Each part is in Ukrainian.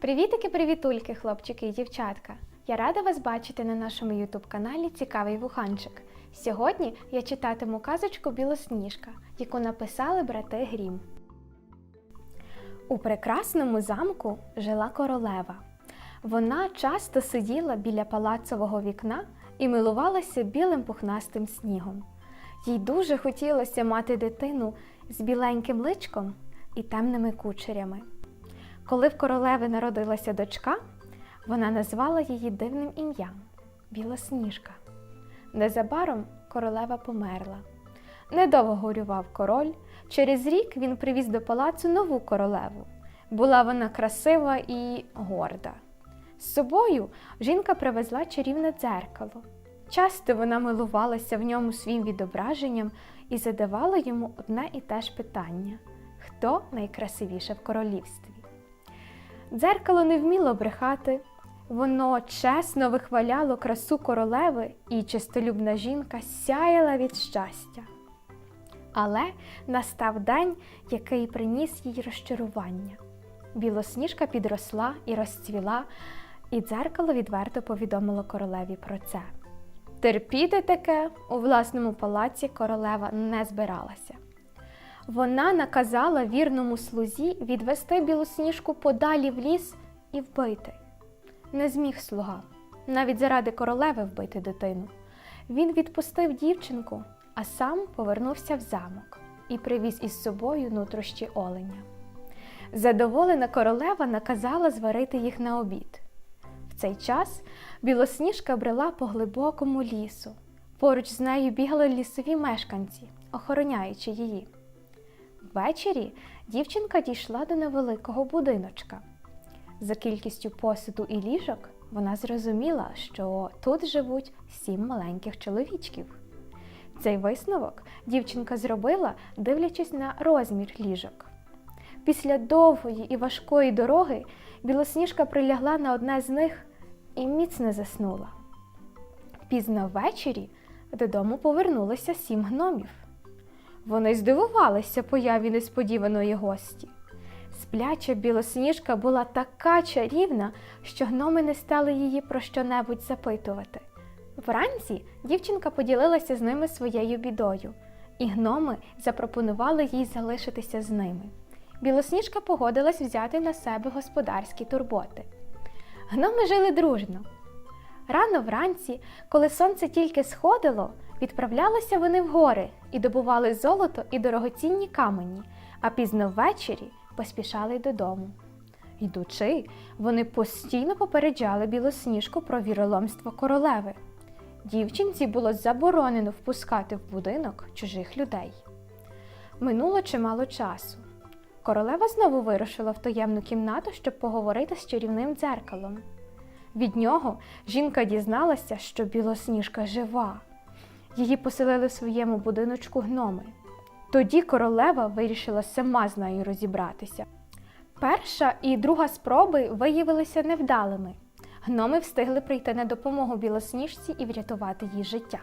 Привітики, привітульки, хлопчики і дівчатка! Я рада вас бачити на нашому ютуб-каналі Цікавий Вуханчик. Сьогодні я читатиму казочку Білосніжка, яку написали брати Грім. У прекрасному замку жила королева. Вона часто сиділа біля палацового вікна і милувалася білим пухнастим снігом. Їй дуже хотілося мати дитину з біленьким личком і темними кучерями. Коли в королеви народилася дочка, вона назвала її дивним ім'ям Білосніжка. Незабаром королева померла. Недовго горював король. Через рік він привіз до палацу нову королеву. Була вона красива і горда. З собою жінка привезла чарівне дзеркало. Часто вона милувалася в ньому своїм відображенням і задавала йому одне і те ж питання хто найкрасивіше в королівстві. Дзеркало не вміло брехати, воно чесно вихваляло красу королеви, і чистолюбна жінка сяяла від щастя. Але настав день, який приніс їй розчарування. Білосніжка підросла і розцвіла, і дзеркало відверто повідомило королеві про це. Терпіти таке у власному палаці королева не збиралася. Вона наказала вірному слузі відвести білосніжку подалі в ліс і вбити. Не зміг слуга, навіть заради королеви вбити дитину. Він відпустив дівчинку, а сам повернувся в замок і привіз із собою нутрощі оленя. Задоволена королева наказала зварити їх на обід. В цей час білосніжка брела по глибокому лісу. Поруч з нею бігали лісові мешканці, охороняючи її. Ввечері дівчинка дійшла до невеликого будиночка. За кількістю посуду і ліжок вона зрозуміла, що тут живуть сім маленьких чоловічків. Цей висновок дівчинка зробила, дивлячись на розмір ліжок. Після довгої і важкої дороги білосніжка прилягла на одне з них і міцно заснула. Пізно ввечері додому повернулося сім гномів. Вони здивувалися появі несподіваної гості. Спляча білосніжка була така чарівна, що гноми не стали її про що-небудь запитувати. Вранці дівчинка поділилася з ними своєю бідою, і гноми запропонували їй залишитися з ними. Білосніжка погодилась взяти на себе господарські турботи. Гноми жили дружно. Рано вранці, коли сонце тільки сходило, відправлялися вони в гори і добували золото і дорогоцінні камені, а пізно ввечері поспішали додому. Йдучи, вони постійно попереджали білосніжку про віроломство королеви. Дівчинці було заборонено впускати в будинок чужих людей. Минуло чимало часу. Королева знову вирушила в таємну кімнату, щоб поговорити з чарівним дзеркалом. Від нього жінка дізналася, що білосніжка жива. Її поселили в своєму будиночку гноми. Тоді королева вирішила сама з нею розібратися. Перша і друга спроби виявилися невдалими. Гноми встигли прийти на допомогу білосніжці і врятувати їй життя.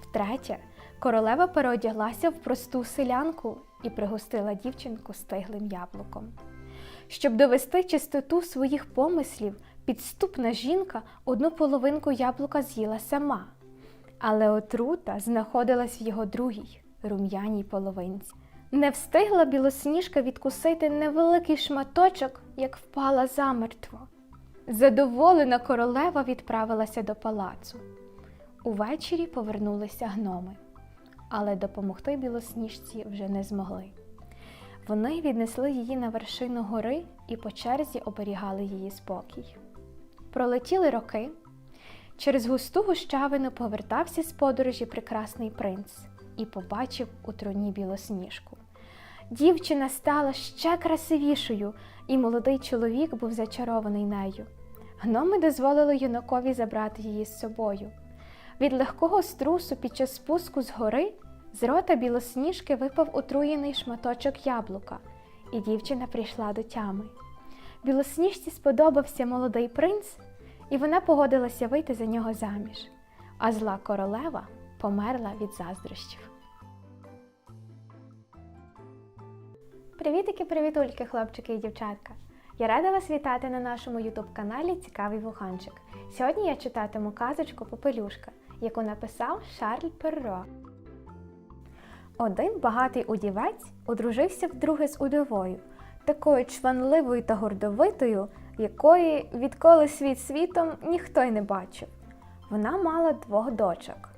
Втретє, королева переодяглася в просту селянку і пригостила дівчинку стиглим яблуком. Щоб довести чистоту своїх помислів, підступна жінка одну половинку яблука з'їла сама, але отрута знаходилась в його другій, рум'яній половинці. Не встигла білосніжка відкусити невеликий шматочок, як впала замертво. Задоволена королева відправилася до палацу. Увечері повернулися гноми, але допомогти білосніжці вже не змогли. Вони віднесли її на вершину гори і по черзі оберігали її спокій. Пролетіли роки. Через густу гущавину повертався з подорожі прекрасний принц і побачив у троні білосніжку. Дівчина стала ще красивішою, і молодий чоловік був зачарований нею. Гноми дозволили юнакові забрати її з собою. Від легкого струсу під час спуску з гори з рота білосніжки випав отруєний шматочок яблука, і дівчина прийшла до тями. Білосніжці сподобався молодий принц, і вона погодилася вийти за нього заміж, а зла королева померла від заздрощів. Привітики, привітульки, хлопчики і дівчатка! Я рада вас вітати на нашому ютуб-каналі Цікавий Вуханчик. Сьогодні я читатиму казочку Попелюшка, яку написав Шарль Перро. Один багатий удівець одружився вдруге з удовою, такою чванливою та гордовитою, якої відколи світ світом ніхто й не бачив. Вона мала двох дочок,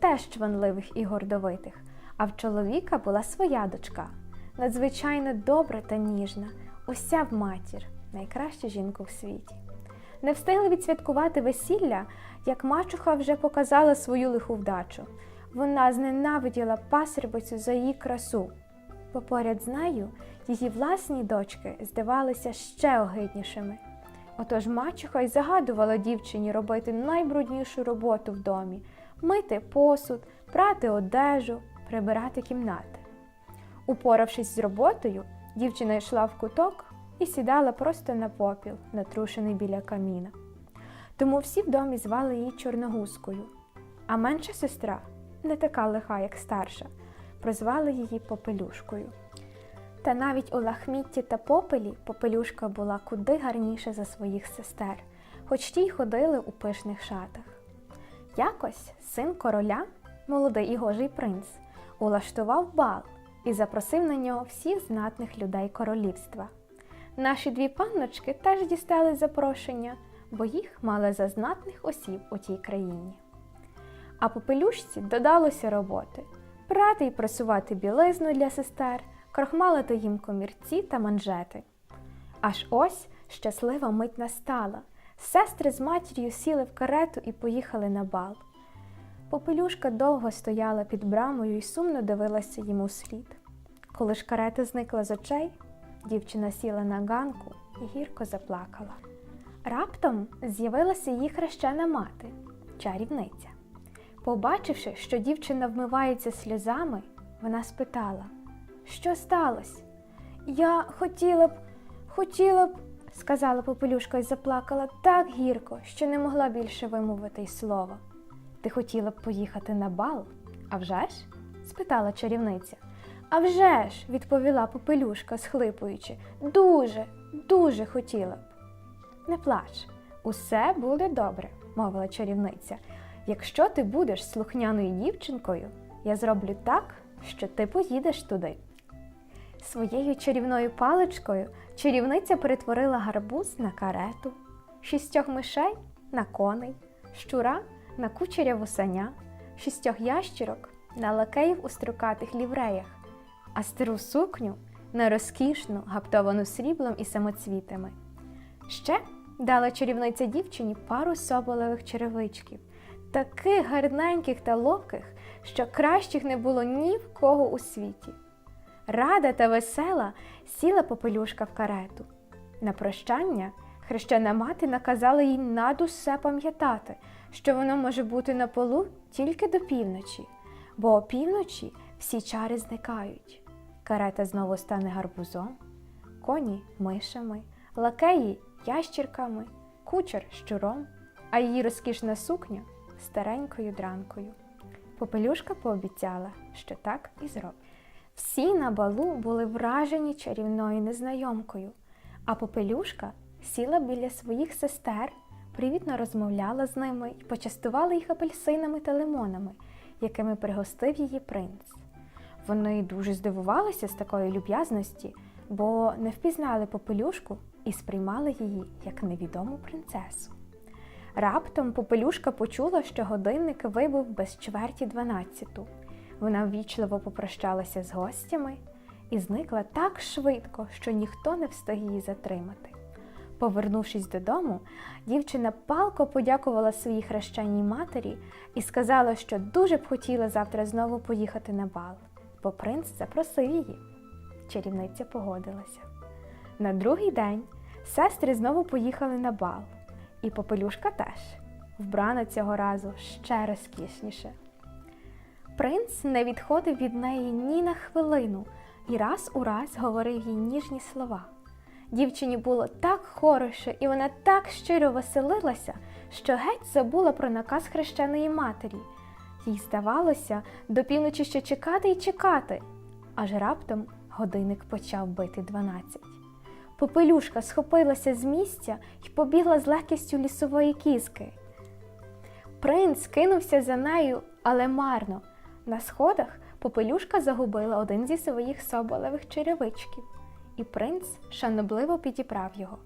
теж чванливих і гордовитих, а в чоловіка була своя дочка, надзвичайно добра та ніжна, уся в матір, найкраща жінка в світі. Не встигли відсвяткувати весілля, як мачуха вже показала свою лиху вдачу. Вона зненавиділа пасербицю за її красу, бо поряд з нею її власні дочки здавалися ще огиднішими. Отож мачуха й загадувала дівчині робити найбруднішу роботу в домі мити посуд, прати одежу, прибирати кімнати. Упоравшись з роботою, дівчина йшла в куток і сідала просто на попіл, натрушений біля каміна. Тому всі в домі звали її Чорногузкою, а менша сестра, не така лиха, як старша, прозвали її Попелюшкою. Та навіть у лахмітті та попелі Попелюшка була куди гарніша за своїх сестер, хоч ті й ходили у пишних шатах. Якось син короля, молодий і гожий принц, улаштував бал і запросив на нього всіх знатних людей королівства. Наші дві панночки теж дістали запрошення, бо їх мали за знатних осіб у тій країні. А попелюшці додалося роботи прати й просувати білизну для сестер, крохмалити їм комірці та манжети. Аж ось щаслива мить настала. Сестри з матір'ю сіли в карету і поїхали на бал. Попелюшка довго стояла під брамою і сумно дивилася йому слід. Коли ж карета зникла з очей, дівчина сіла на ганку і гірко заплакала. Раптом з'явилася її хрещена мати, чарівниця. Побачивши, що дівчина вмивається сльозами, вона спитала, що сталося? Я хотіла б, хотіла б, сказала попелюшка і заплакала так гірко, що не могла більше вимовити й слова. Ти хотіла б поїхати на бал? А вже ж? спитала чарівниця. А вже ж, відповіла попелюшка, схлипуючи, дуже, дуже хотіла б. Не плач, усе буде добре, мовила чарівниця. Якщо ти будеш слухняною дівчинкою, я зроблю так, що ти поїдеш туди. Своєю чарівною паличкою чарівниця перетворила гарбуз на карету, шістьох мишей на коней, щура на кучеря вусаня, шістьох ящірок на лакеїв у строкатих лівреях, а стару сукню на розкішну, гаптовану сріблом і самоцвітами. Ще дала чарівниця дівчині пару соболевих черевичків, таких гарненьких та ловких, що кращих не було ні в кого у світі. Рада та весела сіла попелюшка в карету. На прощання хрещена мати наказала їй над усе пам'ятати, що воно може бути на полу тільки до півночі, бо опівночі всі чари зникають. Карета знову стане гарбузом, коні мишами, лакеї ящірками, кучер щуром, а її розкішна сукня старенькою дранкою. Попелюшка пообіцяла, що так і зробить. Всі на балу були вражені чарівною незнайомкою, а попелюшка сіла біля своїх сестер, привітно розмовляла з ними і почастувала їх апельсинами та лимонами, якими пригостив її принц. Вони дуже здивувалися з такої люб'язності, бо не впізнали попелюшку і сприймали її як невідому принцесу. Раптом попелюшка почула, що годинник вибив без чверті дванадцяту. Вона ввічливо попрощалася з гостями і зникла так швидко, що ніхто не встиг її затримати. Повернувшись додому, дівчина палко подякувала своїй хрещеній матері і сказала, що дуже б хотіла завтра знову поїхати на бал, бо принц запросив її. Чарівниця погодилася. На другий день сестри знову поїхали на бал, і попелюшка теж, вбрана цього разу ще розкішніше. Принц не відходив від неї ні на хвилину і раз у раз говорив їй ніжні слова. Дівчині було так хороше, і вона так щиро веселилася, що геть забула про наказ хрещеної матері. Їй здавалося, до півночі ще чекати й чекати, аж раптом годинник почав бити дванадцять. Попелюшка схопилася з місця і побігла з легкістю лісової кізки. Принц кинувся за нею, але марно. На сходах попелюшка загубила один зі своїх соболевих черевичків, і принц шанобливо підібрав його.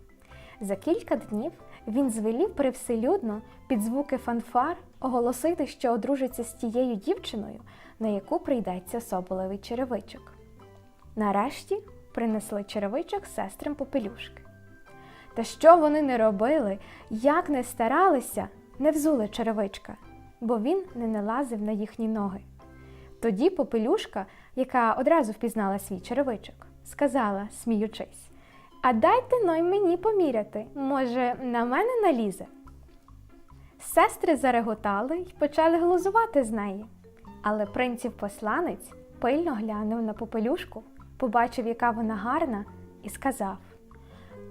За кілька днів він звелів привселюдно під звуки фанфар оголосити, що одружиться з тією дівчиною, на яку прийдеться соболевий черевичок. Нарешті принесли черевичок сестрам попелюшки. Та що вони не робили, як не старалися, не взули черевичка, бо він не налазив на їхні ноги. Тоді попелюшка, яка одразу впізнала свій черевичок, сказала, сміючись, а дайте ной мені поміряти, може, на мене налізе. Сестри зареготали й почали глузувати з неї. Але принців посланець пильно глянув на попелюшку, побачив, яка вона гарна, і сказав: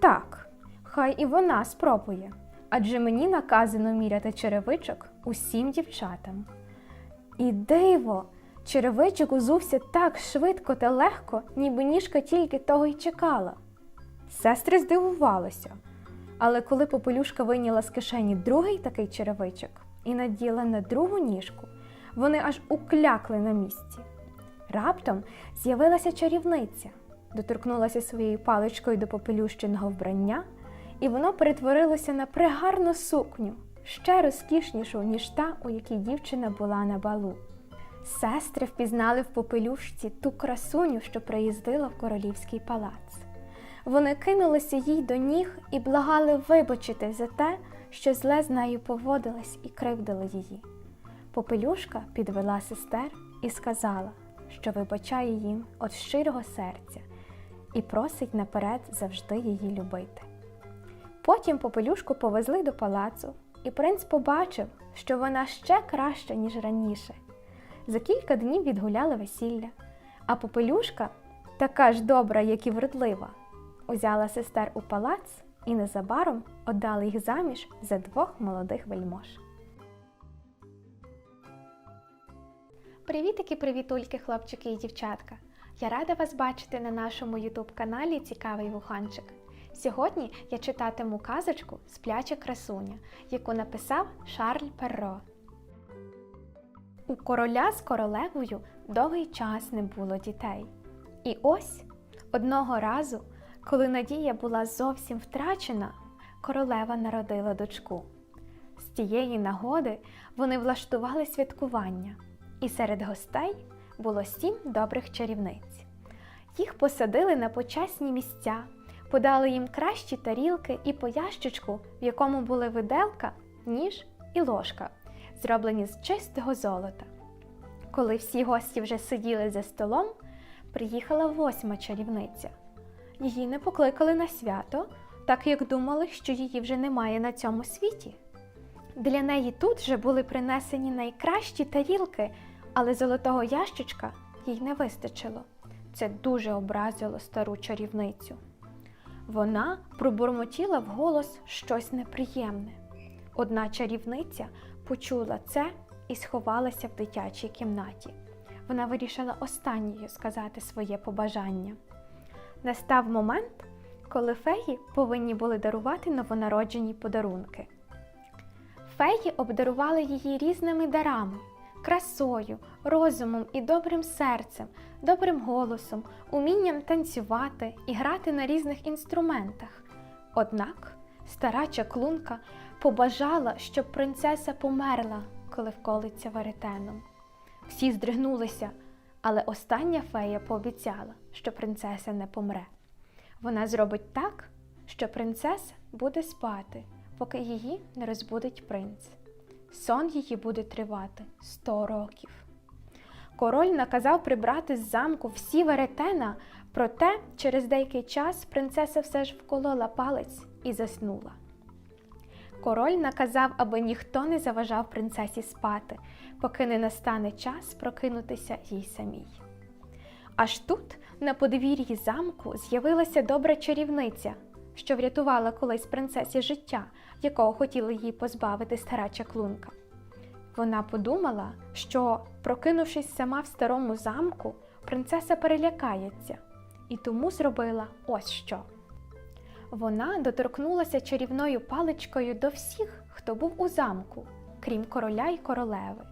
Так, хай і вона спробує, адже мені наказано міряти черевичок усім дівчатам. І диво! Черевичок узувся так швидко та легко, ніби ніжка тільки того й чекала. Сестри здивувалися, але коли попелюшка вийняла з кишені другий такий черевичок і наділа на другу ніжку, вони аж уклякли на місці. Раптом з'явилася чарівниця, доторкнулася своєю паличкою до попелющеного вбрання, і воно перетворилося на пригарну сукню, ще розкішнішу, ніж та, у якій дівчина була на балу. Сестри впізнали в попелюшці ту красуню, що приїздила в королівський палац. Вони кинулися їй до ніг і благали вибачити за те, що зле з нею поводилась і кривдили її. Попелюшка підвела сестер і сказала, що вибачає їм від щирого серця і просить наперед завжди її любити. Потім попелюшку повезли до палацу, і принц побачив, що вона ще краща, ніж раніше. За кілька днів відгуляли весілля, а попелюшка, така ж добра, як і вродлива, узяла сестер у палац і незабаром отдали їх заміж за двох молодих вельмож. Привітики, привітульки, хлопчики і дівчатка! Я рада вас бачити на нашому ютуб каналі Цікавий Вуханчик. Сьогодні я читатиму казочку Спляча красуня, яку написав Шарль Перро. У короля з королевою довгий час не було дітей. І ось одного разу, коли надія була зовсім втрачена, королева народила дочку. З тієї нагоди вони влаштували святкування, і серед гостей було сім добрих чарівниць. Їх посадили на почесні місця, подали їм кращі тарілки і по ящичку, в якому були виделка, ніж і ложка зроблені з чистого золота. Коли всі гості вже сиділи за столом, приїхала восьма чарівниця. Її не покликали на свято, так як думали, що її вже немає на цьому світі. Для неї тут вже були принесені найкращі тарілки, але золотого ящичка їй не вистачило. Це дуже образило стару чарівницю. Вона пробурмотіла вголос щось неприємне. Одна чарівниця почула це і сховалася в дитячій кімнаті. Вона вирішила останньою сказати своє побажання. Настав момент, коли феї повинні були дарувати новонароджені подарунки. Феї обдарували її різними дарами, красою, розумом і добрим серцем, добрим голосом, умінням танцювати і грати на різних інструментах. Однак стара чаклунка побажала, щоб принцеса померла, коли вколиться веретеном. Всі здригнулися, але остання фея пообіцяла, що принцеса не помре. Вона зробить так, що принцеса буде спати, поки її не розбудить принц. Сон її буде тривати сто років. Король наказав прибрати з замку всі веретена, проте через деякий час принцеса все ж вколола палець і заснула. Король наказав, аби ніхто не заважав принцесі спати, поки не настане час прокинутися їй самій. Аж тут, на подвір'ї замку, з'явилася добра чарівниця, що врятувала колись принцесі життя, якого хотіла їй позбавити стара чаклунка. Вона подумала, що, прокинувшись сама в старому замку, принцеса перелякається, і тому зробила ось що. Вона доторкнулася чарівною паличкою до всіх, хто був у замку, крім короля й королеви,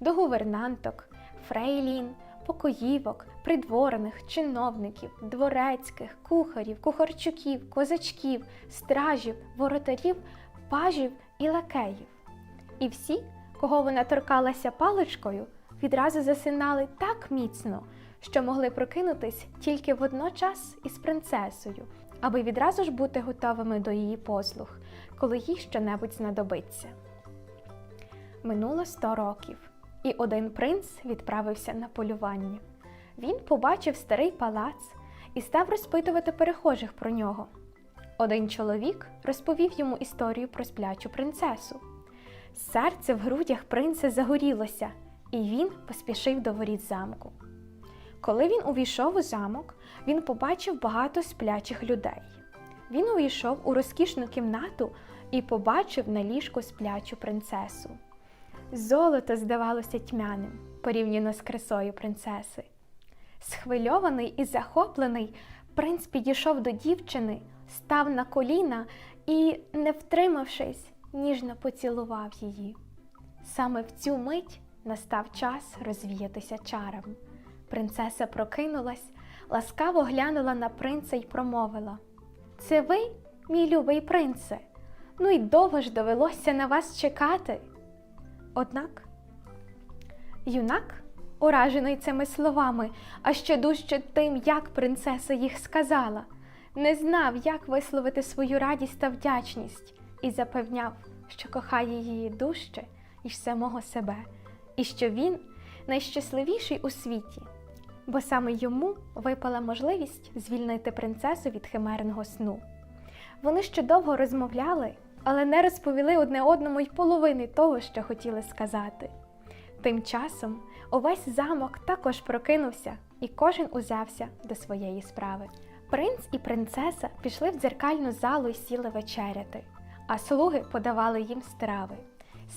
до гувернанток, фрейлін, покоївок, придворних, чиновників, дворецьких, кухарів, кухарчуків, козачків, стражів, воротарів, пажів і лакеїв. І всі, кого вона торкалася паличкою, відразу засинали так міцно, що могли прокинутись тільки водночас із принцесою, аби відразу ж бути готовими до її послуг, коли їй щонебудь знадобиться. Минуло сто років, і один принц відправився на полювання. Він побачив старий палац і став розпитувати перехожих про нього. Один чоловік розповів йому історію про сплячу принцесу. Серце в грудях принца загорілося, і він поспішив до воріт замку. Коли він увійшов у замок, він побачив багато сплячих людей. Він увійшов у розкішну кімнату і побачив на ліжку сплячу принцесу. Золото здавалося тьмяним порівняно з красою принцеси. Схвильований і захоплений, принц підійшов до дівчини, став на коліна і, не втримавшись, ніжно поцілував її. Саме в цю мить настав час розвіятися чарам. Принцеса прокинулась, ласкаво глянула на принца й промовила: Це ви, мій любий принце? Ну й довго ж довелося на вас чекати. Однак юнак, уражений цими словами, а ще дужче тим, як принцеса їх сказала, не знав, як висловити свою радість та вдячність, і запевняв, що кохає її дужче, ніж самого себе, і що він найщасливіший у світі, бо саме йому випала можливість звільнити принцесу від химерного сну. Вони ще довго розмовляли, але не розповіли одне одному й половини того, що хотіли сказати. Тим часом увесь замок також прокинувся, і кожен узявся до своєї справи. Принц і принцеса пішли в дзеркальну залу і сіли вечеряти, а слуги подавали їм страви.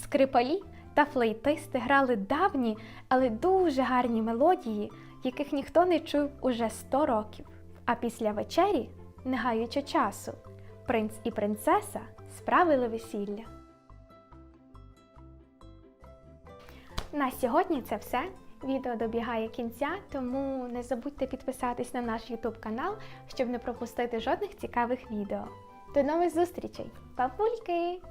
Скрипалі та флейтисти грали давні, але дуже гарні мелодії, яких ніхто не чув уже сто років. А після вечері, не гаючи часу, принц і принцеса справили весілля. На сьогодні це все. Відео добігає кінця, тому не забудьте підписатись на наш YouTube канал, щоб не пропустити жодних цікавих відео. До нових зустрічей, папульки!